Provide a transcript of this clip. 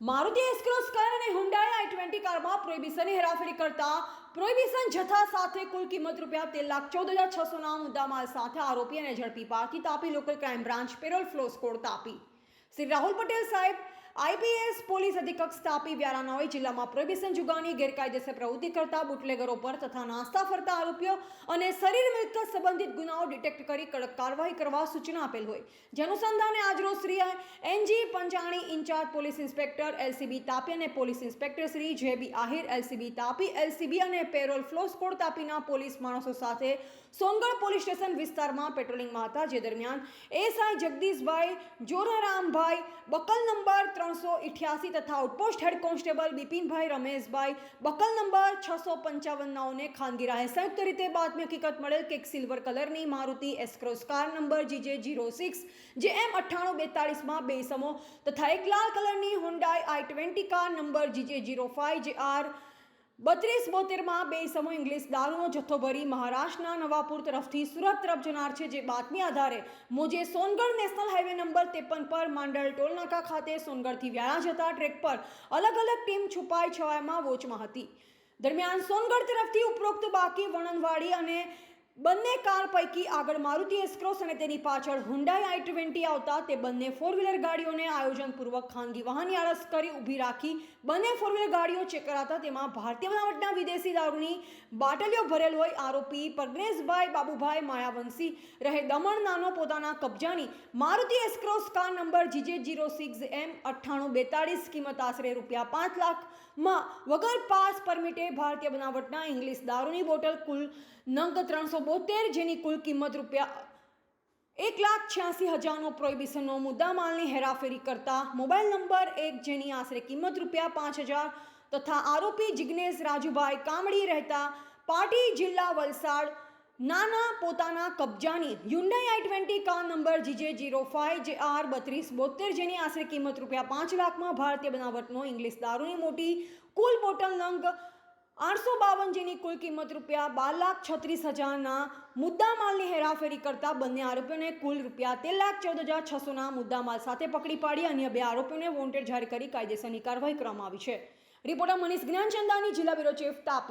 Maruti S Cross car અને Hyundai આઈ twenty કારમાં પ્રોહિબિશનની હેરાફેરી કરતા પ્રોહિબિશન જથ્થા સાથે કુલ કિંમત રૂપિયા તેર લાખ ચૌદ હજાર છસોના મુદ્દામાલ સાથે આરોપી અને ઝડપી પારથી Tapi local crime branch parole furlough squad Tapi. Shri Rahul Patel સાહેબ આઈપીએસ પોલીસ અધિક્ષક તાપી વ્યારાનાઓએ જિલ્લામાં પ્રોહિબિશન જુગાની ગેરકાયદેસર પ્રવૃત્તિ કરતા બુટલેગરો પર તથા નાસ્તા ફરતા આરોપીઓ અને શરીર મિલકત સંબંધિત ગુનાઓ ડિટેક્ટ કરી કડક કાર્યવાહી કરવા સૂચના આપેલ હોય. જે અનુસંધાને આજરોજ Shri NG Panchani in-charge police inspector LCB Tapi અને police inspector Shri J B Ahir, LCB Tapi, LCB અને પેરોલ ફ્લો સ્કોડ તાપીના પોલીસ માણસો સાથે સોનગઢ પોલીસ સ્ટેશન વિસ્તારમાં પેટ્રોલિંગમાં હતા. જે દરમિયાન SI Jagdishbhai Jorarambhai, buckle number ત્રણસો ઇઠ્યાસી તથા outpost head constable Bipinbhai Rameshbhai. Buckle number છસો પંચાવન નાઓને ખાનગી રાહે. સંયુક્ત રીતે બાતમી હકીકત મળેલ કે સિલ્વર કલરની Maruti S Cross car number GJ zero six J M અઠ્ઠાણું બેતાળીસમાં બે સમો તથા એક લાલ કલરની Hyundai i twenty car number GJ zero five J R બત્રીસ બોતેરમાં બે સમૂહ ઇંગ્લિશ દારૂનો જથ્થો ભરી મહારાષ્ટ્રના નવાપુર તરફથી સુરત તરફ જનાર છે જે બાતમી આધારે મોજે સોનગઢ નેશનલ હાઈવે નંબર ત્રેપન પર માંડલ ટોલનાકા ખાતે સોનગઢથી વ્યાણા જતા ટ્રેક પર અલગ અલગ ટીમ છુપાઈ છવાઈમાં વોચમાં હતી. દરમિયાન સોનગઢ તરફથી ઉપરોક્ત બાકી વણનવાડી અને બંને કાર પૈકી આગળ મારુતિ એસ્ક્રોસ અને તેની પાછળ હુન્ડાઈ આઈ ટ્વેન્ટી આવતા તે બંને ફોર વ્હીલર ગાડીઓને આયોજનપૂર્વક ખાનગી વાહનની આળસ કરી ઊભી રાખી બંને ફોર વ્હીલર ગાડીઓ ચેક કરાતા તેમાં ભારતીય બનાવટના વિદેશી દારૂની બાટલીઓ ભરેલ હોય આરોપી પ્રજ્ઞેશભાઈ બાબુભાઈ માયાવંશી રહે દમણ નાનો પોતાના કબજાની Maruti S Cross car number GJ zero six M અઠ્ઠાણું બેતાળીસ કિંમત આશરે રૂપિયા પાંચ લાખમાં વગર પાસ પરમિટે ભારતીય બનાવટના ઇંગ્લિશ દારૂની બોટલ કુલ નંગ ત્રણસો બોતેર જેની કુલ કિંમત રૂપિયા એક લાખ છ્યાસી હજારનો પ્રોહિબિશનનો મુદ્દામાલની હેરાફેરી કરતા મોબાઈલ નંબર એક જેની આશરે કિંમત રૂપિયા પાંચ હજાર તથા આરોપી જિજ્ઞેશ રાજુભાઈ કામડી રહેતા પાટી જિલ્લા વલસાડ નાના પોતાના કબજાની Hyundai i twenty car number GJ zero five J R બત્રીસ બોતેર જેની આશરે કિંમત રૂપિયા પાંચ લાખમાં ભારતીય બનાવટનો ઇંગ્લિશ દારૂની મોટી કુલ બોટલ નંગ આઠસો બાવન જેની કુલ કિંમત રૂપિયા બાર લાખ છત્રીસ હજારના મુદ્દામાલની હેરાફેરી કરતા બંને આરોપીઓને કુલ રૂપિયા તેર લાખ ચૌદ હજાર છસોના મુદ્દામાલ સાથે પકડી પાડી અન્ય બે આરોપીઓને વોન્ટેડ જાહેર કરી કાયદેસરની કાર્યવાહી કરવામાં આવી છે. રિપોર્ટર મનીષ જ્ઞાનચંદાની જિલ્લા બ્યુરો ચીફ તાપી